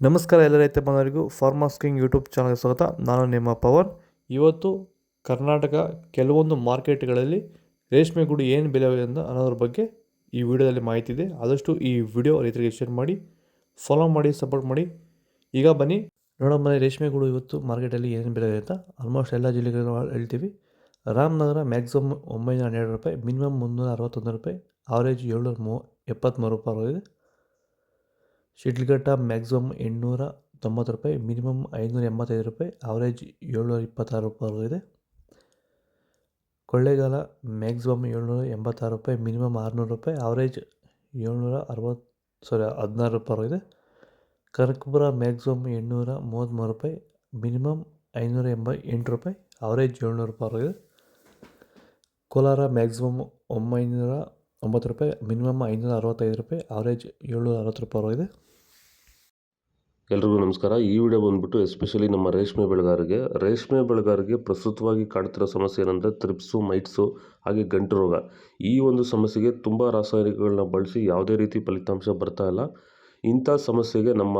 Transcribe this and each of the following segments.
ನಮಸ್ಕಾರ ಎಲ್ಲ ರೈತ ಬಂದವರಿಗೂ ಫಾರ್ಮರ್ಸ್ ಕಿಂಗ್ ಯೂಟ್ಯೂಬ್ ಚಾನಲ್ಗೆ ಸ್ವಾಗತ. ನಾನು ನಿಮ್ಮ ಪವನ್. ಇವತ್ತು ಕರ್ನಾಟಕ ಕೆಲವೊಂದು ಮಾರ್ಕೆಟ್ಗಳಲ್ಲಿ ರೇಷ್ಮೆ ಗೂಡು ಏನು ಬೆಲೆ ಅಂತ ಅನ್ನೋದ್ರ ಬಗ್ಗೆ ಈ ವಿಡಿಯೋದಲ್ಲಿ ಮಾಹಿತಿ ಇದೆ. ಆದಷ್ಟು ಈ ವಿಡಿಯೋ ರೈತರಿಗೆ ಶೇರ್ ಮಾಡಿ ಫಾಲೋ ಮಾಡಿ ಸಪೋರ್ಟ್ ಮಾಡಿ. ಈಗ ಬನ್ನಿ, ನೋಡೋಣ ಮನೆ ರೇಷ್ಮೆ ಗೂಡು ಇವತ್ತು ಮಾರ್ಕೆಟಲ್ಲಿ ಏನು ಬೆಲೆ ಇದೆ ಅಂತ. ಆಲ್ಮೋಸ್ಟ್ ಎಲ್ಲ ಜಿಲ್ಲೆಗಳನ್ನು ಹೇಳ್ತೀವಿ. ರಾಮನಗರ ಮ್ಯಾಕ್ಸಿಮಮ್ ಒಂಬೈನೂರ ಹನ್ನೆರಡು ರೂಪಾಯಿ ಮಿನಿಮಮ್ ಮುನ್ನೂರ ಅರವತ್ತೊಂದು ರೂಪಾಯಿ ಆವರೇಜ್ ಏಳ್ನೂರ ಮೂ ಎಪ್ಪತ್ತ್ಮೂರು ರೂಪಾಯಿ ಆಗಿದೆ ಶಿಡ್ಲಘಟ್ಟ ಮ್ಯಾಕ್ಸಿಮಮ್ ಎಂಟುನೂರ ತೊಂಬತ್ತು ರೂಪಾಯಿ, ಮಿನಿಮಮ್ ಐನೂರ ಎಂಬತ್ತೈದು ರೂಪಾಯಿ ಆವರೇಜ್ ಏಳ್ನೂರ ಇಪ್ಪತ್ತಾರು ರೂಪಾಯಿ ಇದೆ. ಕೊಳ್ಳೇಗಾಲ ಮ್ಯಾಕ್ಸಿಮಮ್ ಏಳ್ನೂರ ಎಂಬತ್ತಾರು ರೂಪಾಯಿ, ಮಿನಿಮಮ್ ಆರುನೂರು ರೂಪಾಯಿ ಆವರೇಜ್ ಏಳ್ನೂರ ಅರವತ್ತು ಸಾರಿ ಹದಿನಾರು ರೂಪಾಯಿ ಇದೆ. ಕನಕಪುರ ಮ್ಯಾಕ್ಸಿಮಮ್ ಎಂಟುನೂರ ಮೂವತ್ತ್ಮೂರು ರೂಪಾಯಿ, ಮಿನಿಮಮ್ ಐನೂರ ಎಂಬ ಎಂಟು ರೂಪಾಯಿ ಆವರೇಜ್ ಏಳ್ನೂರು ರೂಪಾಯಿ ಇದೆ. ಕೋಲಾರ ಮ್ಯಾಕ್ಸಿಮಮ್ ಒಂಬೈನೂರ ಒಂಬತ್ತು ರೂಪಾಯಿ, ಮಿನಿಮಮ್ ಐನೂರ ಅರವತ್ತೈದು ರೂಪಾಯಿ ಆವರೇಜ್ ಏಳ್ನೂರ ಅರವತ್ತು ರೂಪಾಯಿ ಇದೆ. ಎಲ್ರಿಗೂ ನಮಸ್ಕಾರ. ಈ ವಿಡಿಯೋ ಬಂದ್ಬಿಟ್ಟು ಎಸ್ಪೆಷಲಿ ನಮ್ಮ ರೇಷ್ಮೆ ಬೆಳೆಗಾರರಿಗೆ. ರೇಷ್ಮೆ ಬೆಳೆಗಾರರಿಗೆ ಪ್ರಸ್ತುತವಾಗಿ ಕಾಡ್ತಿರೋ ಸಮಸ್ಯೆ ಏನಂದರೆ ತ್ರಿಪ್ಸು, ಮೈಟ್ಸು, ಹಾಗೆ ಗಂಟು ರೋಗ. ಈ ಒಂದು ಸಮಸ್ಯೆಗೆ ತುಂಬ ರಾಸಾಯನಿಕಗಳನ್ನ ಬಳಸಿ ಯಾವುದೇ ರೀತಿ ಫಲಿತಾಂಶ ಬರ್ತಾ ಇಲ್ಲ. ಇಂಥ ಸಮಸ್ಯೆಗೆ ನಮ್ಮ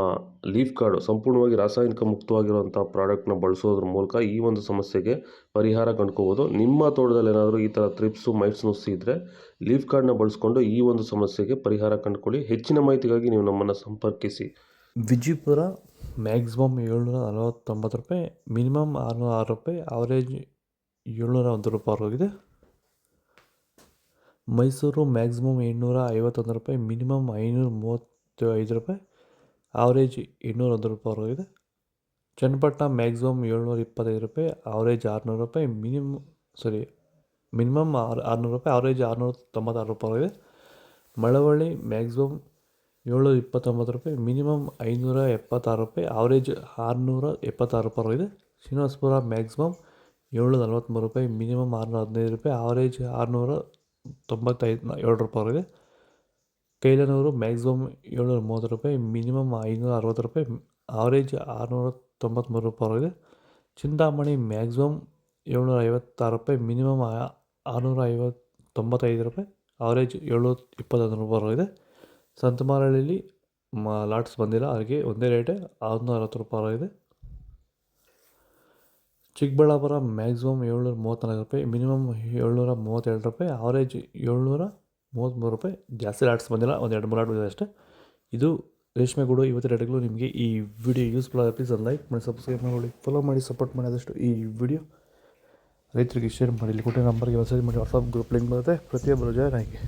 ಲೀಫ್ ಕಾರ್ಡು ಸಂಪೂರ್ಣವಾಗಿ ರಾಸಾಯನಿಕ ಮುಕ್ತವಾಗಿರುವಂಥ ಪ್ರಾಡಕ್ಟ್ನ ಬಳಸೋದ್ರ ಮೂಲಕ ಈ ಒಂದು ಸಮಸ್ಯೆಗೆ ಪರಿಹಾರ ಕಂಡ್ಕೋಬೋದು. ನಿಮ್ಮ ತೋಟದಲ್ಲಿ ಏನಾದರೂ ಈ ಥರ ತ್ರಿಪ್ಸು, ಮೈಟ್ಸ್ ನುಸಿ ಇದ್ದರೆ ಲೀಫ್ ಕಾರ್ಡ್ನ ಬಳಸ್ಕೊಂಡು ಈ ಒಂದು ಸಮಸ್ಯೆಗೆ ಪರಿಹಾರ ಕಂಡುಕೊಳ್ಳಿ. ಹೆಚ್ಚಿನ ಮಾಹಿತಿಗಾಗಿ ನೀವು ನಮ್ಮನ್ನು ಸಂಪರ್ಕಿಸಿ. ವಿಜಯಪುರ ಮ್ಯಾಕ್ಸಿಮಮ್ ಏಳ್ನೂರ ನಲವತ್ತೊಂಬತ್ತು ರೂಪಾಯಿ ಮಿನಿಮಮ್ ಆರುನೂರ ಆರು ರೂಪಾಯಿ ಆವರೇಜ್ ಏಳ್ನೂರ ಒಂದು ರೂಪಾಯಿ ಆಗಿದೆ ಮೈಸೂರು ಮ್ಯಾಕ್ಸಿಮಮ್ ಎಂಟುನೂರ ಐವತ್ತೊಂದು ರೂಪಾಯಿ ಮಿನಿಮಮ್ ಐನೂರ ಮೂವತ್ತು ಐದು ರೂಪಾಯಿ ಆವರೇಜ್ ಇನ್ನೂರ ಒಂದು ರೂಪಾಯಿ ಆಗಿದೆ ಚನ್ನಪಟ್ಟಣ ಮ್ಯಾಕ್ಸಿಮಮ್ ಏಳ್ನೂರ ಇಪ್ಪತ್ತೈದು ರೂಪಾಯಿ ಆವರೇಜ್ ಆರುನೂರು ರೂಪಾಯಿ ಮಿನಿಮಮ್ ಸಾರಿ ಮಿನಿಮಮ್ ಆರು ಆರುನೂರು ರೂಪಾಯಿ ಆವರೇಜ್ ಆರುನೂರ ತೊಂಬತ್ತಾರು ರೂಪಾಯಿ ಆಗಿದೆ ಮಳವಳ್ಳಿ ಮ್ಯಾಕ್ಸಿಮಮ್ ಏಳ್ನೂರ ಇಪ್ಪತ್ತೊಂಬತ್ತು ರೂಪಾಯಿ, ಮಿನಿಮಮ್ ಐನೂರ ಎಪ್ಪತ್ತಾರು ರೂಪಾಯಿ ಆವ್ರೇಜ್ ಆರುನೂರ ಎಪ್ಪತ್ತಾರು ರೂಪಾಯಿ ಇದೆ ಶ್ರೀನಿವಾಸಪುರ ಮ್ಯಾಕ್ಸಿಮಮ್ ಏಳ್ನೂರ ನಲ್ವತ್ತ್ಮೂರು ರೂಪಾಯಿ, ಮಿನಿಮಮ್ ಆರುನೂರ ಹದಿನೈದು ರೂಪಾಯಿ ಆವ್ರೇಜ್ ಆರುನೂರ ತೊಂಬತ್ತೈದು ಏಳು ರೂಪಾಯಿ ಇದೆ ಕೈಲನೂರು ಮ್ಯಾಕ್ಸಿಮಮ್ ಏಳ್ನೂರ ಮೂವತ್ತು ರೂಪಾಯಿ, ಮಿನಿಮಮ್ ಐನೂರ ಅರವತ್ತು ರೂಪಾಯಿ ಆವ್ರೇಜ್ ಆರುನೂರ ತೊಂಬತ್ತ್ಮೂರು ರೂಪಾಯಿ ಇದೆ ಚಿಂತಾಮಣಿ ಮ್ಯಾಕ್ಸಿಮಮ್ ಏಳ್ನೂರ ಐವತ್ತಾರು ರೂಪಾಯಿ, ಮಿನಿಮಮ್ ಆರುನೂರ ಐವತ್ತು ತೊಂಬತ್ತೈದು ರೂಪಾಯಿ ಆವ್ರೇಜ್ ಏಳ್ನೂರ ಇಪ್ಪತ್ತೊಂದು ರೂಪಾಯಿ ಇದೆ ಸಂತಮಾರಳ್ಳಿಲಿ ಮ, ಲಾಟ್ಸ್ ಬಂದಿಲ್ಲ. ಅದಕ್ಕೆ ಒಂದೇ ರೇಟೆ ಆರುನೂರ ಅರವತ್ತು ರೂಪಾಯಿ ಇದೆ. ಚಿಕ್ಕಬಳ್ಳಾಪುರ ಮ್ಯಾಕ್ಸಿಮಮ್ ಏಳ್ನೂರ ಮೂವತ್ತ್ನಾಲ್ಕು ರೂಪಾಯಿ ಮಿನಿಮಮ್ ಏಳ್ನೂರ ಮೂವತ್ತೆರಡು ರೂಪಾಯಿ ಆವರೇಜ್ ಏಳ್ನೂರ ಮೂವತ್ತ್ಮೂರು ರೂಪಾಯಿ. ಜಾಸ್ತಿ ಲಾಟ್ಸ್ ಬಂದಿಲ್ಲ, ಒಂದು ಎರಡು ಮೂರು ಲಾಟ್ ಅಷ್ಟೇ. ಇದು ರೇಷ್ಮೆ ಗೂಡು, ಇವತ್ತು ರೇಟ್ಗಳು ನಿಮಗೆ ಈ ವಿಡಿಯೋ ಯೂಸ್ಫುಲ್ ಆಗಿದೆ ಪ್ಲೀಸ್ ಒಂದು ಲೈಕ್ ಮಾಡಿ ಸಬ್ಸ್ಕ್ರೈಬ್ ಮಾಡಿ ಫಾಲೋ ಮಾಡಿ ಸಪೋರ್ಟ್ ಮಾಡಿ ಆದಷ್ಟು ಈ ವಿಡಿಯೋ ರೈತರಿಗೆ ಶೇರ್ ಮಾಡಿ, ಇಲ್ಲಿ ಕೊಟ್ಟಿರೋ ನಂಬರ್ಗೆ ಮೆಸೇಜ್ ಮಾಡಿ ವಾಟ್ಸಪ್ ಗ್ರೂಪ್ ಲಿಂಕ್ ಬರುತ್ತೆ. ಪ್ರತಿಯೊಬ್ಬರು ಜಾಯ್ನ್ ಆಗಿ.